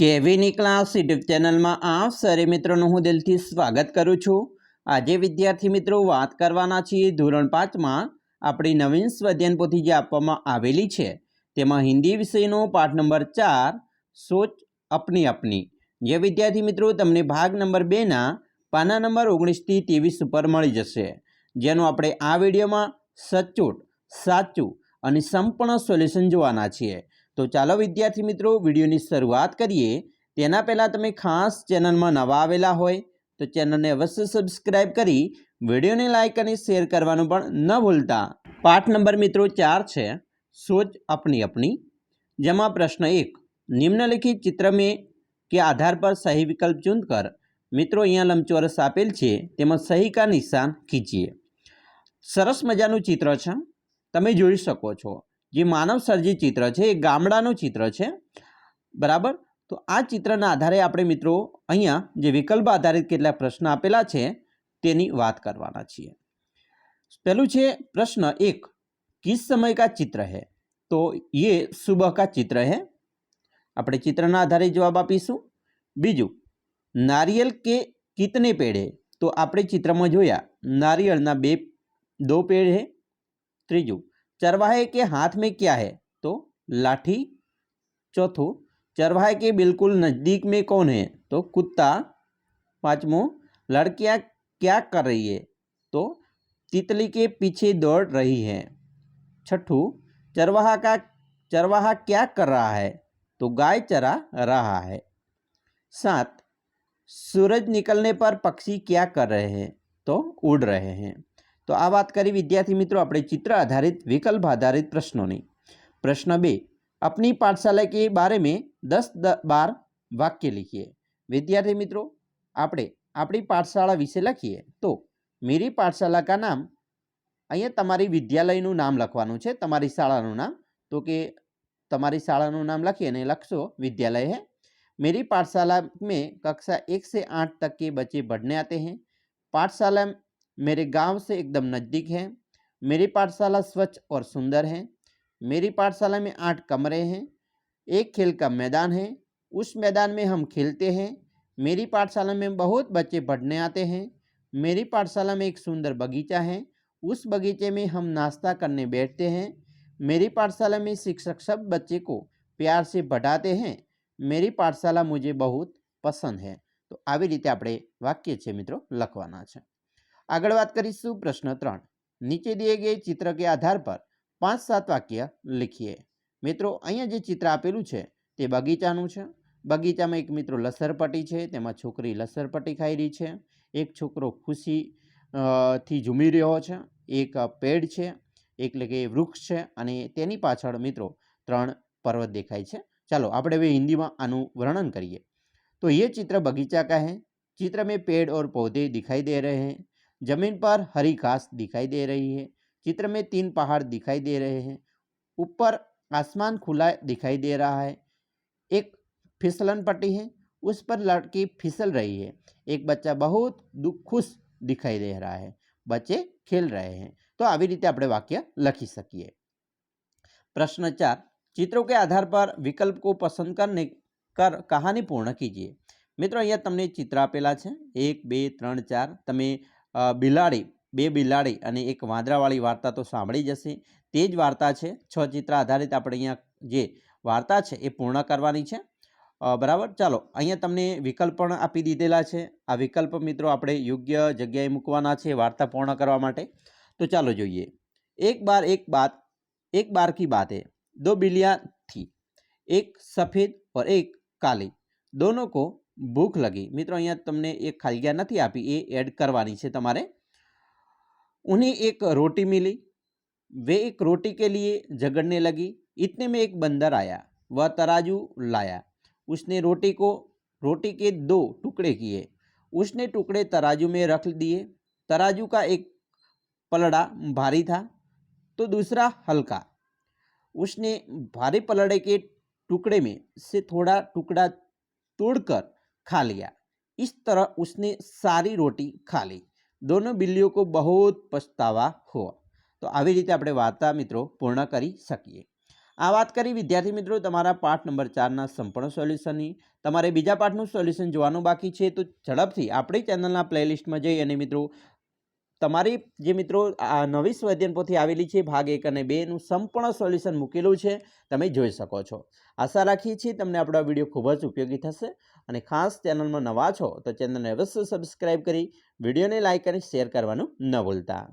કેવીની class YouTube ચેનલમાં આપ સરે મિત્રોનું હું દિલથી સ્વાગત કરું છું. આજે વિદ્યાર્થી મિત્રો વાત કરવાના છીએ ધોરણ પાંચમાં આપણી નવીન સ્વધ્યન પોથી જે આપવામાં આવેલી છે તેમાં હિન્દી વિષયનો પાઠ નંબર ચાર, સોચ અપની અપની. જે વિદ્યાર્થી મિત્રો તમને ભાગ નંબર બેના પાના નંબર ઓગણીસથી ત્રેવીસ ઉપર મળી જશે. જેનું આપણે આ વિડીયોમાં સચોટ, સાચું અને સંપૂર્ણ સોલ્યુશન જોવાના છીએ. તો ચાલો વિદ્યાર્થી મિત્રો, વિડીયોની શરૂઆત કરીએ. તેના પહેલાં તમે ખાસ ચેનલમાં નવા આવેલા હોય તો ચેનલને અવશ્ય સબસ્ક્રાઇબ કરી વિડીયોને લાઇક અને શેર કરવાનું પણ ન ભૂલતા. પાઠ નંબર મિત્રો ચાર છે, સોચ અપની અપની જેમાં પ્રશ્ન એક, નિમ્નલિખિત ચિત્ર મેં કે આધાર પર સહી વિકલ્પ ચૂંદ કર? મિત્રો અહીંયા લંબચોરસ આપેલ છે, તેમાં સહી કા નિશાન ખીંચીએ. સરસ મજાનું ચિત્ર છે. તમે જોઈ શકો છો. જે માનવ સર્જિત ચિત્ર છે, એ ગામડાનું ચિત્ર છે. બરાબર? તો આ ચિત્રના આધારે આપણે મિત્રો અહીંયા જે વિકલ્પ આધારિત કેટલાક પ્રશ્ન આપેલા છે, તેની વાત કરવાના છીએ. પહેલું છે પ્રશ્ન એક, કિસ સમય કા ચિત્ર હે? તો એ સુબહ કા ચિત્ર હે? આપણે ચિત્રના આધારે જવાબ આપીશું. બીજું, નારિયેલ કે કિતને પેડ હે તો આપણે ચિત્રમાં જોયા, નારિયેળના બે, દો પેડ હે. ત્રીજું चरवाहे के हाथ में क्या है? तो लाठी। चौथों, चरवाहे के बिल्कुल नज़दीक में कौन है? तो कुत्ता। पांचवों लड़कियाँ क्या कर रही है? तो तितली के पीछे दौड़ रही है। छठू, चरवाहा का, चरवाहा क्या कर रहा है? तो गाय चरा रहा है। सात, सूरज निकलने पर पक्षी क्या कर रहे हैं? तो उड़ रहे हैं। તો આ વાત કરી વિદ્યાર્થી મિત્રો આપણે ચિત્ર આધારિત વિકલ્પ આધારિત પ્રશ્નોની પ્રશ્ન બે अपनी पाठशाला के बारे में दस बार વાક્ય લખીએ વિદ્યાર્થી મિત્રો આપણે આપણી પાઠશાળા વિશે લખીએ તો મેરી પાઠશાલા કા નામ અહીંયા તમારી વિદ્યાલયનું નામ લખવાનું છે તમારી શાળાનું નામ તો કે તમારી શાળાનું નામ લખીએ અને લખશો વિદ્યાલય है मेरी पाठशाला में कक्षा एक से आठ तक के बच्चे पढ़ने आते हैं पाठशाला मेरे गांव से एकदम नज़दीक है मेरी पाठशाला स्वच्छ और सुंदर है मेरी पाठशाला में आठ कमरे हैं एक खेल का मैदान है उस मैदान में हम खेलते हैं मेरी पाठशाला में बहुत बच्चे पढ़ने आते हैं मेरी पाठशाला में एक सुंदर बगीचा है उस बगीचे में हम नाश्ता करने बैठते हैं मेरी पाठशाला में शिक्षक सब बच्चे को प्यार से पढ़ाते हैं मेरी पाठशाला मुझे बहुत પસંદ હે તો આવી રીતે આપણે વાક્ય છે મિત્રો લખવાના છે આગળ વાત કરીશું પ્રશ્ન ત્રણ. નીચે દિયે ગયે ચિત્ર કે આધાર પર પાંચ સાત વાક્ય લખીએ. મિત્રો, અહીંયા જે ચિત્ર આપેલું છે, તે બગીચાનું છે. બગીચામાં એક મિત્રો લસરપટ્ટી છે, તેમાં છોકરી લસરપટ્ટી ખાઈ રહી છે. એક છોકરો ખુશી થી ઝૂમી રહ્યો છે. એક પેડ છે, એટલે કે વૃક્ષ છે અને તેની પાછળ મિત્રો ત્રણ પર્વત દેખાય છે. ચાલો, આપણે હવે હિન્દીમાં આનું વર્ણન કરીએ. તો એ ચિત્ર બગીચા का है चित्र में पेड़ और पौधे दिखाई दे रहे हैं जमीन पर हरी घास दिखाई दे रही है चित्र में तीन पहाड़ दिखाई दे रहे हैं ऊपर आसमान खुला दिखाई दे रहा है एक फिसलन पट्टी है उस पर लड़की फिसल रही है एक बच्चा बहुत दुख खुश दिखाई दे रहा है बच्चे खेल रहे हैं तो આવી રીતે આપણે વાક્ય લખી શકીએ પ્રશ્ન ચાર चित्रों के आधार पर विकल्प को पसंद करने કર કહાની પૂર્ણ કીજીએ મિત્રો અહીંયા તમને ચિત્ર આપેલા છે એક બે ત્રણ ચાર તમે બિલાડી, બે બિલાડી અને એક વાંદરાવાળી વાર્તા તો સાંભળી જશે. તે જ વાર્તા છે, છ ચિત્ર આધારિત આપણે અહીંયા જે વાર્તા છે એ પૂર્ણ કરવાની છે. બરાબર? ચાલો, અહીંયા તમને વિકલ્પ પણ આપી દીધેલા છે. આ વિકલ્પ મિત્રો આપણે યોગ્ય જગ્યાએ મૂકવાના છે વાર્તા પૂર્ણ કરવા માટે. તો ચાલો જોઈએ. એક બાર એક બાત એક બાર કી બાત હે. દો બિલિયા થી. એક સફેદ और એક કાલી. દોનો કો ભૂખ લગી મિત્રો અહીંયા તમને એક ખાલિયા નથી આપી એ એડ કરવાની છે તમારે उन्हें एक रोटी मिली वे एक रोटी के लिए झगड़ने लगी इतने में एक बंदर आया वह तराजू लाया उसने रोटी को रोटी के दो टुकड़े किए उसने टुकड़े तराजू में रख दिए तराजू का एक पलड़ा भारी था तो दूसरा हल्का उसने भारी पलड़े के टुकड़े में से थोड़ा टुकड़ा तोड़कर खा लिया इस तरह उसने सारी रोटी खा ली दोनों बिल्लियों को बहुत पछतावा हुआ તો આવી રીતે આપણે વાર્તા મિત્રો પૂર્ણ કરી શકીએ આ વાત કરી વિદ્યાર્થી મિત્રો તમારા પાઠ નંબર ચારના સંપૂર્ણ સોલ્યુશનની તમારે બીજા પાઠનું સોલ્યુશન જોવાનું બાકી છે તો ઝડપથી આપણી ચેનલના પ્લેલિસ્ટમાં જઈ અને મિત્રો તમારી જે મિત્રો આ નવી સ્વાધ્યાયન પોથી આવેલી છે, ભાગ એક અને બેનું સંપૂર્ણ સોલ્યુશન મૂકેલું છે, તમે જોઈ શકો છો. આશા રાખીએ છીએ તમને આપણો આ વીડિયો ખૂબ જ ઉપયોગી થશે અને ખાસ ચેનલમાં નવા છો તો ચેનલને અવશ્ય સબસ્ક્રાઈબ કરી વિડીયોને લાઇક અને શેર કરવાનું ન ભૂલતા.